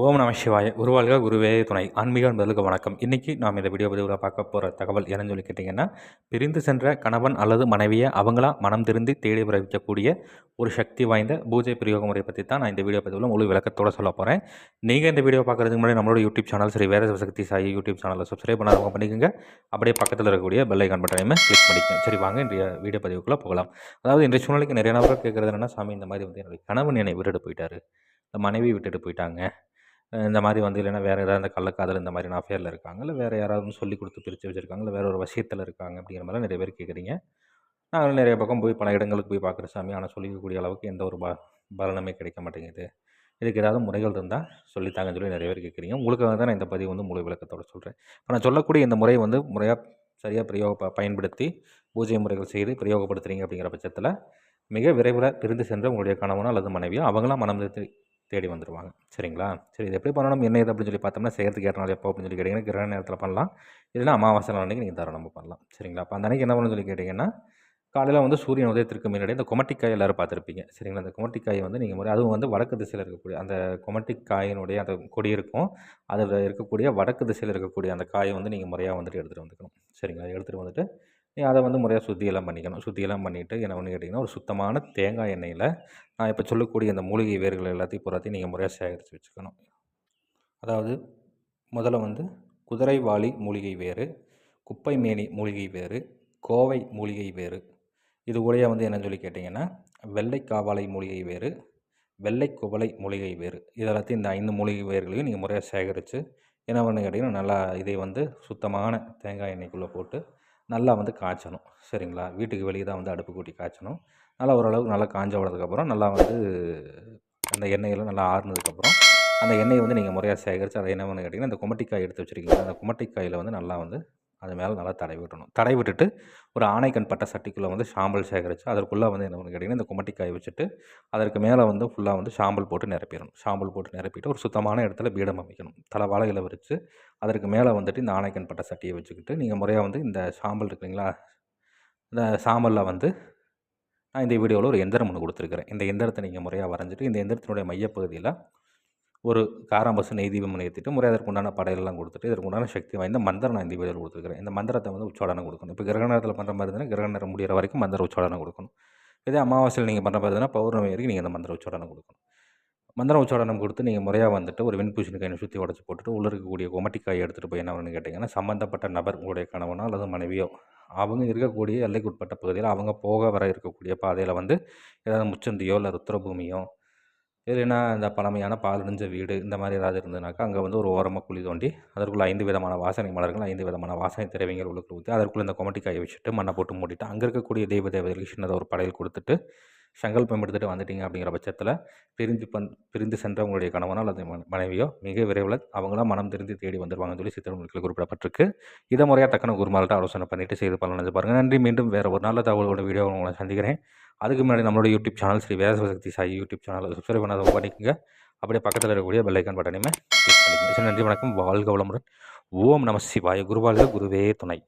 ஓம் நம சிவாய. குருவாழ்க குருவே துணை. ஆன்மீக என்பதற்கு வணக்கம். இன்றைக்கி நாம் இந்த வீடியோ பதிவில் பார்க்க போகிற தகவல் என்னன்னு சொல்லி கேட்டிங்கன்னா பிரிந்து சென்ற கணவன் அல்லது மனைவியை அவங்களா மனம் திருந்தி தேடி பிறவிக்கக்கூடிய ஒரு சக்தி வாய்ந்த பூஜை பிரயோக முறை பற்றி தான் நான் இந்த வீடியோ பதிவில் முழு விளக்கத்தோடு சொல்ல போகிறேன் நீங்கள் இந்த வீடியோ பார்க்குறதுக்கு முன்னாடி நம்மளோட யூடியூப் சேனல் சரி வேறு சக்தி சாயி யூடியூப் சேனலில் சப்ஸ்கிரைப் பண்ணாதவங்க பண்ணிக்கோங்க. அப்படியே பக்கத்தில் இருக்கக்கூடிய பெல் ஐக்கான் பட்டனையுமே கிளிக் பண்ணிக்கோங்க. சரி வாங்க இன்றைய வீடியோ பதிவுக்குள்ளே போகலாம். அதாவது இன்றைய சூழ்நிலைக்கு நிறைய நபர்கள் கேட்குறது என்னென்னா சாமி இந்த மாதிரி வந்து என்னுடைய கணவன் என்னை விட்டுட்டு போயிட்டார். மனைவி விட்டுட்டு போயிட்டாங்க. இந்த மாதிரி வந்து இல்லைன்னா வேறு ஏதாவது இந்த கள்ளக்காதல் இந்த மாதிரி அஃபேரில் இருக்காங்க. இல்லை வேறு யாராவது சொல்லி கொடுத்து பிரித்து வச்சுருக்காங்க. இல்லை வேறு ஒரு விஷயத்தில் இருக்காங்க அப்படிங்கிற மாதிரி நிறைய பேர் கேட்குறீங்க. நாங்களும் நிறைய பக்கம் போய் பல இடங்களுக்கு போய் பார்க்குற சாமி. ஆனால் சொல்லிக்கக்கூடிய அளவுக்கு எந்த ஒரு ப பலனுமே கிடைக்க மாட்டேங்குது. இதுக்கு ஏதாவது முறைகள் இருந்தால் சொல்லித்தாங்கன்னு சொல்லி நிறைய பேர் கேட்குறீங்க. உங்களுக்காக தான் நான் இந்த பதிவு வந்து முழு விளக்கத்தோடு சொல்கிறேன் இப்போ நான் சொல்லக்கூடிய இந்த முறை வந்து முறையாக சரியாக பிரயோக பயன்படுத்தி பூஜை முறைகள் செய்து பிரயோகப்படுத்துகிறீங்க அப்படிங்கிற பட்சத்தில் மிக விரைவில் பிரிந்து சென்ற உங்களுடைய கணவனோ அல்லது மனைவியோ அவங்களாம் மனம் தேடி வந்துடுவாங்க சரிங்களா? சரி இது எப்படி பண்ணணும்? என்ன இது அப்படின்னு சொல்லி பார்த்தோம்னா செய்கிறதுக்கு ஏற்ற நாள் எப்போ அப்படின்னு சொல்லி கேட்டிங்கன்னா கிரகண நேரத்தில் பண்ணலாம். இல்லைனா அமாவாசை நாள் அன்றைக்கி நீங்கள் தாராளமாக பண்ணலாம். சரிங்களா? அப்போ அந்த அன்றைக்கி என்ன பண்ணணும்னு சொல்லி கேட்டிங்கன்னா காலையில் வந்து சூரியன் உதயத்திற்கு முன்னாடி இந்த கொமட்டிக்காய் எல்லோரும் பார்த்துருப்பீங்க. சரிங்களா? அந்த குமட்டிக்காயை வந்து நீங்கள் முறை அதுவும் வந்து வடக்கு திசையில் இருக்கக்கூடிய அந்த கொமட்டிக்காயினுடைய அந்த கொடி இருக்கும். அதில் இருக்கக்கூடிய வடக்கு திசையில் இருக்கக்கூடிய அந்த காயை வந்து நீங்கள் முறையாக வந்துட்டு எடுத்துகிட்டு வந்துக்கணும். சரிங்களா? எடுத்துகிட்டு வந்துட்டு அதை வந்து முறையாக சுத்தியெல்லாம் பண்ணிக்கணும். சுத்தியெல்லாம் பண்ணிவிட்டு என்ன ஒன்று கேட்டிங்கன்னா ஒரு சுத்தமான தேங்காய் எண்ணெயில் நான் இப்போ சொல்லக்கூடிய இந்த மூலிகை வேர்கள் எல்லாத்தையும் பூராத்தையும் நீங்கள் முறையாக சேகரித்து வச்சுக்கணும். அதாவது முதல்ல வந்து குதிரைவாளி மூலிகை வேறு குப்பை மேனி மூலிகை வேறு கோவை மூலிகை வேறு இது உடைய வந்து என்னன்னு சொல்லி கேட்டிங்கன்னா வெள்ளை காவாலை மூலிகை வேறு வெள்ளை குவளை மூலிகை வேறு இதெல்லாத்தையும் இந்த ஐந்து மூலிகை வேர்களையும் நீங்கள் முறையாக சேகரித்து என்ன பண்ணு கேட்டிங்கன்னா நல்லா இதை வந்து சுத்தமான தேங்காய் எண்ணெய்க்குள்ளே போட்டு நல்லா வந்து காய்ச்சணும். சரிங்களா? வீட்டுக்கு வெளியே தான் வந்து அடுப்பு கூட்டி காய்ச்சணும். நல்லா ஓரளவுக்கு நல்லா காஞ்ச விடதுக்கப்புறம் நல்லா வந்து அந்த எண்ணெயில் நல்லா ஆறுனதுக்கப்புறம் அந்த எண்ணெயை வந்து நீங்கள் முறையாக சேகரித்து அதை என்ன பண்ணு கேட்டிங்கன்னா அந்த குமட்டிக்காய் எடுத்து வச்சுருக்கீங்க அந்த குமட்டிக்காயில் வந்து நல்லா வந்து அது மேலே நல்லா தடை விட்டணும். தடை விட்டுட்டு ஒரு ஆணைக்கண் பட்ட சட்டிக்குள்ளே வந்து சாம்பல் சேகரித்து அதற்குள்ளே வந்து என்ன பண்ணு கேட்டிங்கன்னா இந்த குமட்டிக்காய் வச்சுட்டு அதற்கு மேலே வந்து ஃபுல்லாக வந்து சாம்பல் போட்டு நிரப்பிடணும். சாம்பல் போட்டு நிரப்பிட்டு ஒரு சுத்தமான இடத்துல பீடம் அமைக்கணும். தலை வாழையில் விரித்து அதற்கு மேலே வந்துட்டு இந்த ஆணைக்கண் பட்ட சட்டியை வச்சுக்கிட்டு நீங்கள் முறையாக வந்து இந்த சாம்பல் இருக்குங்களா இந்த சாம்பலில் வந்து நான் இந்த வீடியோவில் ஒரு எந்திரம் ஒன்று கொடுத்துருக்குறேன். இந்த எந்திரத்தை நீங்கள் முறையாக வரைஞ்சிட்டு இந்த எந்திரத்தினுடைய மையப்பகுதியில் ஒரு காராம்பசு நெய் தீபம் ஏற்றிட்டு முறையாக அதற்கு உண்டான படையெல்லாம் கொடுத்துட்டு இதற்கு உண்டான சக்தி வாய்ந்த மந்திரம் நான் இந்த வீடியோவில் கொடுத்துருக்கிறேன். இந்த மந்திரத்தை வந்து உச்சாடனம் கொடுக்கணும். இப்போ கிரக நேரத்தில் பண்ணுற மாதிரி இருந்தால் கிரக நேரம் முடிகிற வரைக்கும் மந்திர உச்சாடனம் கொடுக்கணும். இதே அமாவாசையில் நீங்கள் பண்ணுற மாதிரி இருந்தால் பௌர்ணமி வரைக்கும் நீங்கள் இந்த மந்திர உச்சாடனம் கொடுக்கணும். மந்திரம் உச்சாடனம் கொடுத்து நீங்கள் முறையாக வந்துட்டு ஒரு வெண்பூசணி கையை சுற்றி உடச்சி போட்டுட்டு உள்ள இருக்கக்கூடிய கொமட்டிக்காயை எடுத்துகிட்டு போய் என்ன பண்ணு கேட்டிங்கன்னா சம்மந்தப்பட்ட நபர் உங்களுடைய கணவனோ அல்லது மனைவியோ அவங்க இருக்கக்கூடிய எல்லைக்குட்பட்ட பகுதியில் அவங்க போக வர இருக்கக்கூடிய பாதையில் வந்து ஏதாவது முச்சந்தியோ இல்லை ருத்ரபூமியோ இல்லைன்னா இந்த பழமையான பாலடைஞ்ச வீடு இந்த மாதிரி ஏதாவது இருந்ததுனாக்கா அங்கே வந்து ஒரு ஓரமாக குழி தோண்டி அதற்குள்ளே ஐந்து விதமான வாசனை மலர்கள் ஐந்து விதமான வாசனை திரவியங்கள் உள்ள ஊற்றி அதற்குள்ளே இந்த கொமட்டிக்காயை வச்சுட்டு மண்ணை போட்டு மூடிட்டு அங்கே இருக்கக்கூடிய தெய்வ தேவதைகளுக்கு சின்னதாக ஒரு படையல் கொடுத்துட்டு சங்கல்பம் எடுத்துகிட்டு வந்துட்டீங்க அப்படிங்கிற பட்சத்தில் பிரிந்து பண் பிரிந்து சென்ற உங்களுடைய கணவனோ அல்லது மனைவியோ மிக விரைவில் அவங்களாம் மனம் திருந்தி தேடி வந்துடுவாங்கன்னு சொல்லி சித்திரங்களுக்கு குறிப்பிடப்பட்டிருக்கு. இதை முறையாக தக்கன குருமார்கிட்ட ஆலோசனை பண்ணிவிட்டு செய்து பலனது பாருங்கள் நன்றி. மீண்டும் வேறு ஒரு நல்ல தகவலோட வீடியோ உங்களை சந்திக்கிறேன். அதுக்கு முன்னாடி நம்மளோட YouTube channel Sri Vedasakthi Sai YouTube சேனலை சப்ஸ்கிரைப் பண்ணாத பண்ணிக்கோங்க. அப்படியே பக்கத்தில் இருக்கக்கூடிய பெல்லைக்கான் பட்டனையுமே கிளிக் பண்ணிக்கோங்க. நன்றி வணக்கம். வாழ்க வளமுடன். ஓம் நம சிவாய. குருவாழ்க குருவே துணை.